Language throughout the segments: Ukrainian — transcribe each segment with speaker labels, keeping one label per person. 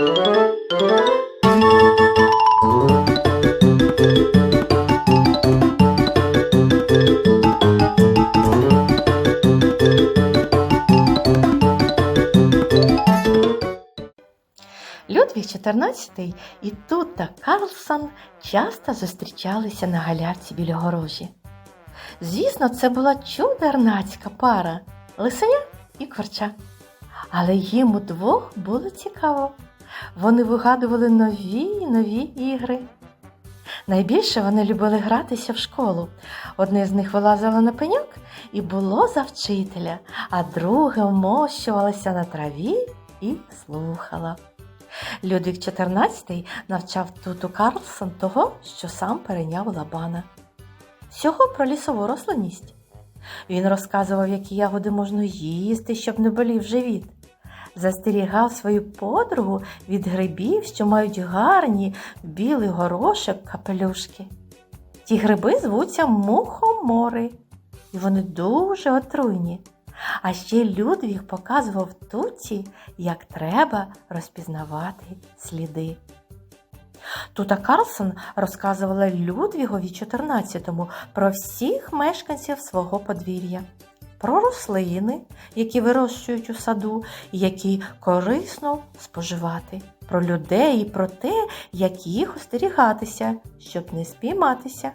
Speaker 1: Людвіг XIV і Тута Карлсон часто зустрічалися на галярці біля горожі. Звісно, це була чудернацька пара лисеня і кворча. Але їм удвох було цікаво. Вони вигадували нові й нові ігри. Найбільше вони любили гратися в школу. Одне з них вилазило на пеньок і було за вчителя, а друге вмощувалося на траві і слухала. Людвік XIV навчав Туту Карлсон того, що сам перейняв Лабана. Всього про лісову рослинність. Він розказував, які ягоди можна їсти, щоб не болів живіт. Застерігав свою подругу від грибів, що мають гарні білий горошок капелюшки. Ті гриби звуться мухомори, і вони дуже отруйні. А ще Людвіг показував Туці, як треба розпізнавати сліди. Тута Карлсон розказувала Людвігові XIV про всіх мешканців свого подвір'я, про рослини, які вирощують у саду, які корисно споживати, про людей і про те, як їх остерігатися, щоб не спійматися.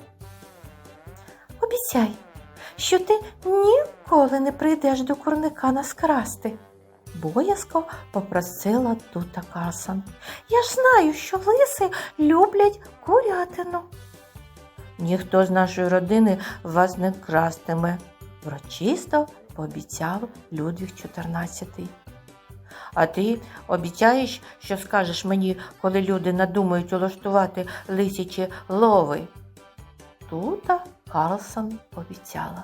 Speaker 1: Обіцяй, що ти ніколи не прийдеш до курника нас красти. Боязко попросила Тута Карлсон. Я ж знаю, що лиси люблять курятину. Ніхто з нашої родини вас не крастиме, врочисто пообіцяв Людвіг XIV. А ти обіцяєш, що скажеш мені, коли люди надумають улаштувати лисячі лови? Тута Карлсон обіцяла.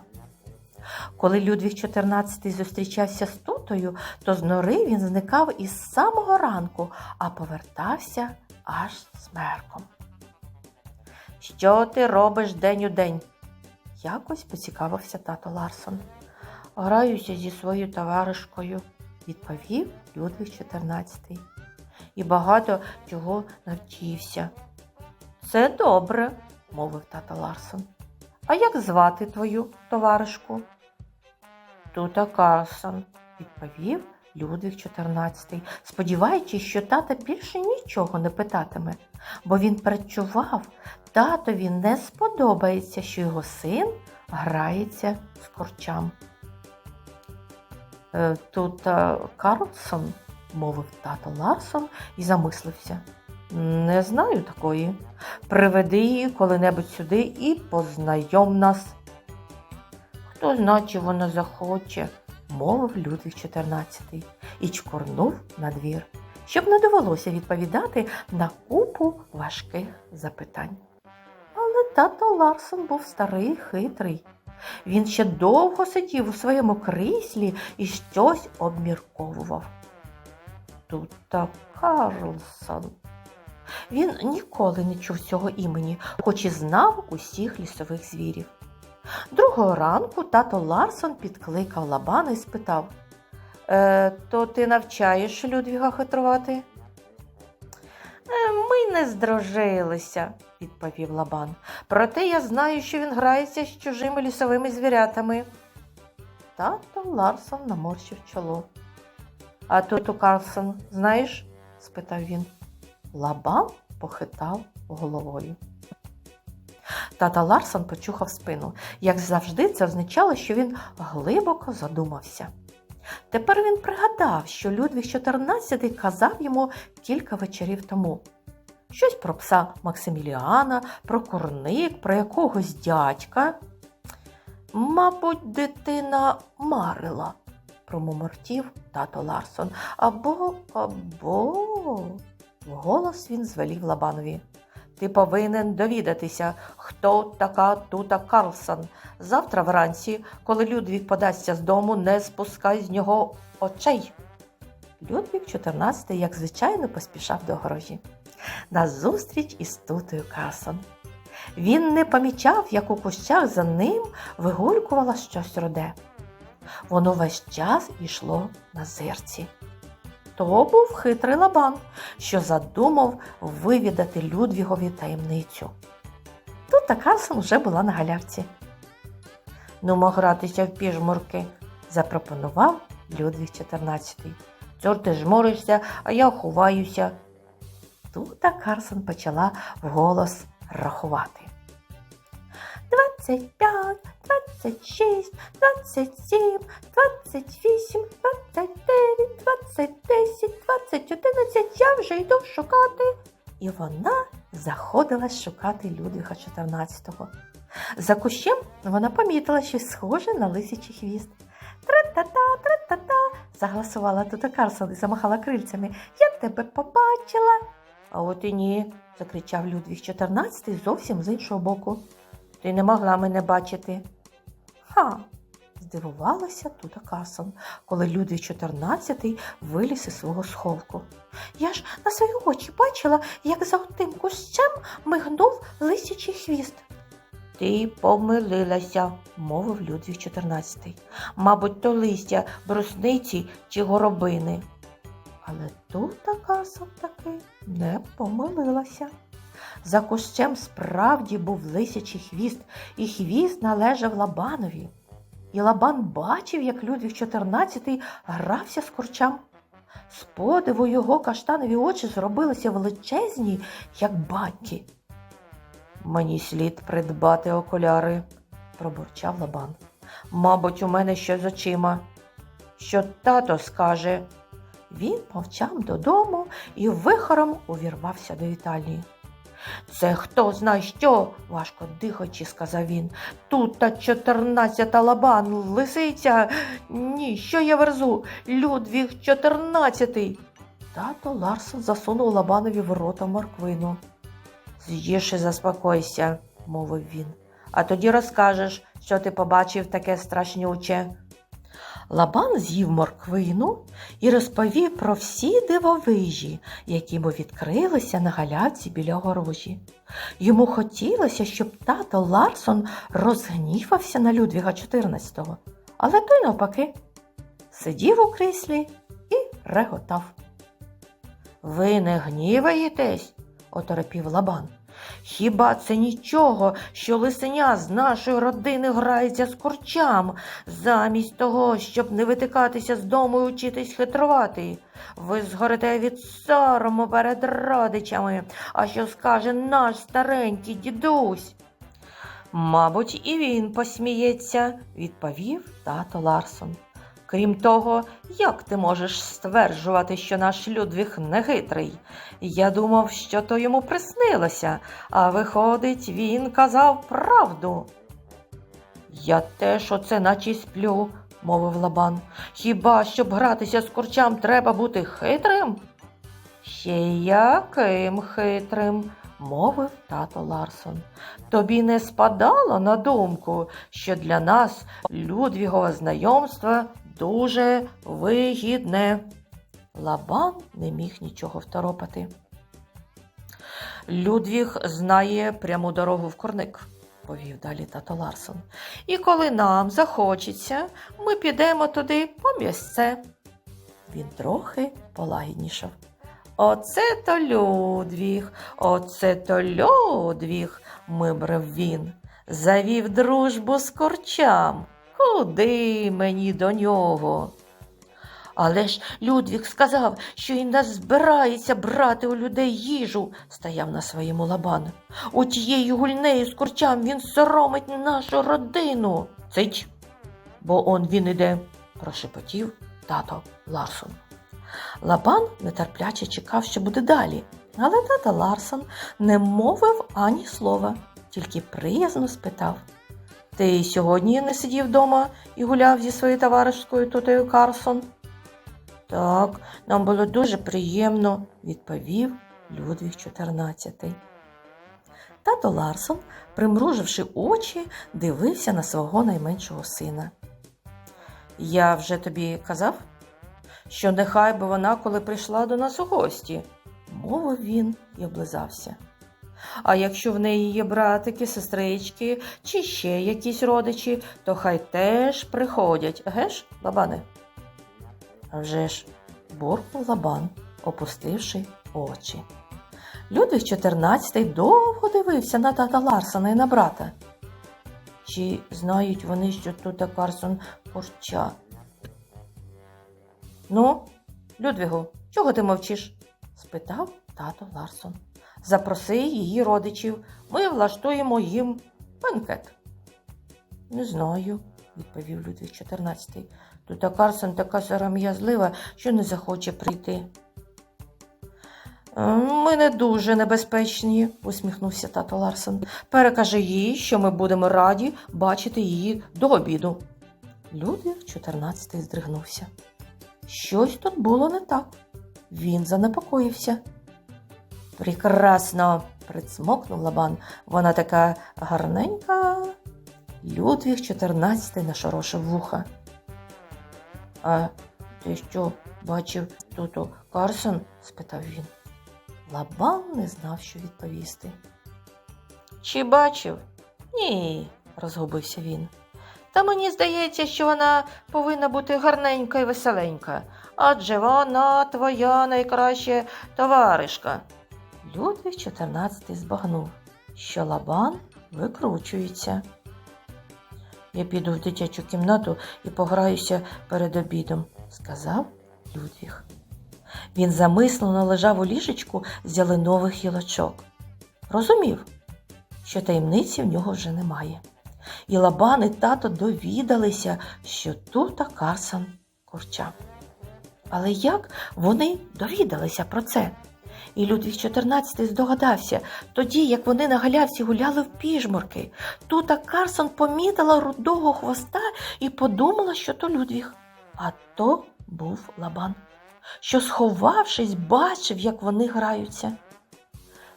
Speaker 1: Коли Людвіг XIV зустрічався з Тутою, то з нори він зникав із самого ранку, а повертався аж смерком. Що ти робиш день у день? Якось поцікавився тато Ларсон. Граюся зі своєю товаришкою, відповів Людвіг XIV. І багато чого навчився. Це добре, мовив тато Ларсон. А як звати твою товаришку? Тута Карлсон, відповів Людвіг XIV, сподіваючись, що тата більше нічого не питатиме, бо він передчував, татові не сподобається, що його син грається з корчам. «Е, Тута Карлсон, мовив тато Ларсон і замислився. Не знаю такої. Приведи її коли-небудь сюди і познайом нас. Хто зна, чи вона захоче, мовив Людвіг XIV і чкорнув на двір, щоб не довелося відповідати на купу важких запитань. Тато Ларсон був старий хитрий. Він ще довго сидів у своєму кріслі і щось обмірковував. Тут та Карлсон. Він ніколи не чув цього імені, хоч і знав усіх лісових звірів. Другого ранку тато Ларсон підкликав Лабана і спитав е, То ти навчаєш Людвіга хитрувати? «Е, Ми не здружилися, відповів Лабан. Проте я знаю, що він грається з чужими лісовими звірятами. Тато Ларсон наморщив чоло. А туту Карлсон знаєш? спитав він. Лабан похитав головою. Тата Ларсон почухав спину. Як завжди, це означало, що він глибоко задумався. Тепер він пригадав, що Людвіг XIV казав йому кілька вечорів тому. Щось про пса Максиміліана, про курник, про якогось дядька. Мабуть, дитина марила, промомортів тато Ларсон. Або, або. Вголос він звелів Лабанові. Ти повинен довідатися, хто така тута Карлсон. Завтра вранці, коли Людвіг подасться з дому, не спускай з нього очей. Людвіг XIV, як звичайно, поспішав до горожі. На зустріч із тутою Карлсон. Він не помічав, як у кущах за ним вигулькувало щось роде. Воно весь час йшло на зерці. То був хитрий лабан, що задумав вивідати Людвігові таємницю. Тут та Карлсон вже була на галявці. Ну, гратися в піжмурки, запропонував Людвіг XIV. Цьор ти жмуришся, а я ховаюся. Тут Карсон почала вголос рахувати. Двадцять п'ять, двадцять шість, двадцять сім, двадцять вісім, двадцять дев'ять, двадцять десять, двадцять одинадцять. Я вже йду шукати. І вона заходилась шукати Людвіга XIV. За кущем вона помітила щось схоже на лисячий хвіст. Тра-та-та, тра-та-та, загласувала тута Карсон і замахала крильцями. Я тебе побачила. А от і ні, закричав Людвіг XIV зовсім з іншого боку. Ти не могла мене бачити. Ха. здивувалася тута Карсон, коли Людвіг XIV виліз із свого сховку. Я ж на свої очі бачила, як за тим кущем мигнув лисячий хвіст. Ти помилилася, мовив Людвіг XIV. Мабуть, то листя, брусниці чи горобини. Але тут така таки не помилилася. За кущем справді був лисячий хвіст, і хвіст належав Лабанові. І Лабан бачив, як Людвіг XIV грався з курчам. З подиву його каштанові очі зробилися величезні, як батьки. Мені слід придбати окуляри, пробурчав Лабан. Мабуть, у мене щось з очима. Що тато скаже? Він повчав додому і вихором увірвався до Італії. Це хто зна що, важко дихаючи, сказав він. Тут та чотирнадцята лабан, лисиця. Ні, що я верзу? Людвіг чотирнадцятий. Тато Ларсон засунув лабанові в рота морквину. З'їж і заспокойся, мовив він, а тоді розкажеш, що ти побачив таке страшнюче. Лабан з'їв морквину і розповів про всі дивовижі, які йому відкрилися на галявці біля огорожі. Йому хотілося, щоб тато Ларсон розгнівався на Людвіга XIV, але той навпаки сидів у кріслі і реготав. Ви не гніваєтесь? оторопів Лабан. Хіба це нічого, що лисеня з нашої родини грається з курчам, замість того, щоб не витикатися з дому і учитись хитрувати? Ви згорите від сорому перед родичами, а що скаже наш старенький дідусь? Мабуть, і він посміється, відповів тато Ларсон. Крім того, як ти можеш стверджувати, що наш Людвіг не хитрий? Я думав, що то йому приснилося, а виходить, він казав правду. Я теж оце наче сплю, мовив Лабан. Хіба щоб гратися з курчам треба бути хитрим? Ще яким хитрим, мовив тато Ларсон. Тобі не спадало на думку, що для нас Людвігове знайомство дуже вигідне. Лабан не міг нічого второпати. Людвіг знає пряму дорогу в корник, повів далі тато Ларсон. І коли нам захочеться, ми підемо туди по місце. Він трохи полагіднішав. Оце то Людвіг, оце то Людвіг, мибрив він. Завів дружбу з корчам. Куди мені до нього? Але ж Людвіг сказав, що він не збирається брати у людей їжу, стояв на своєму лабан. У тією гульнею з курчам він соромить нашу родину. Цить, бо он він іде, прошепотів тато Ларсон. Лабан нетерпляче чекав, що буде далі, але тато Ларсон не мовив ані слова, тільки приязно спитав. Ти сьогодні не сидів вдома і гуляв зі своєю товаришкою тутею Карсон? Так, нам було дуже приємно, відповів Людвіг XIV. Тато Ларсон, примруживши очі, дивився на свого найменшого сина. Я вже тобі казав, що нехай би вона, коли прийшла до нас у гості, мовив він і облизався. А якщо в неї є братики, сестрички чи ще якісь родичі, то хай теж приходять, геш, бабане? «А вже ж, буркнув лабан, опустивши очі. Людвиг XIV довго дивився на тата Ларсона і на брата. Чи знають вони, що тут Карсон порча? Ну, Людвігу, чого ти мовчиш? спитав тато Ларсон. Запроси її родичів, ми влаштуємо їм бенкет. Не знаю, відповів Людвиг XIV. Тута Карсон така сором'язлива, що не захоче прийти. «Е, Ми не дуже небезпечні, усміхнувся тато Ларсон. Перекажи їй, що ми будемо раді бачити її до обіду. Людвиг XIV здригнувся. Щось тут було не так. Він занепокоївся. Прекрасно, прицмокнув лабан. Вона така гарненька. Людвиг XIV нашорошив вуха. А ти що, бачив тут Карсон? спитав він. Лабан не знав, що відповісти. Чи бачив? Ні, розгубився він. Та мені здається, що вона повинна бути гарненька і веселенька, адже вона твоя найкраща товаришка. Людвиг XIV збагнув, що лабан викручується. Я піду в дитячу кімнату і пограюся перед обідом, сказав Людвіг. Він замислено лежав у ліжечку з ялинових гілочок. Розумів, що таємниці в нього вже немає. І Лабан і тато довідалися, що тут Карсон курча. Але як вони довідалися про це? І Людвіг XIV здогадався, тоді, як вони на галявці гуляли в піжмурки. Тута Карсон помітила рудого хвоста і подумала, що то Людвіг. А то був Лабан, що, сховавшись, бачив, як вони граються.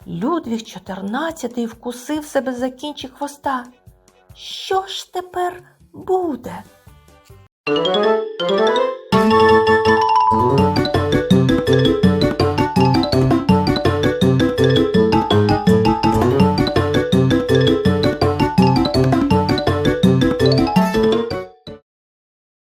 Speaker 1: Людвіг XIV вкусив себе за кінчик хвоста. Що ж тепер буде?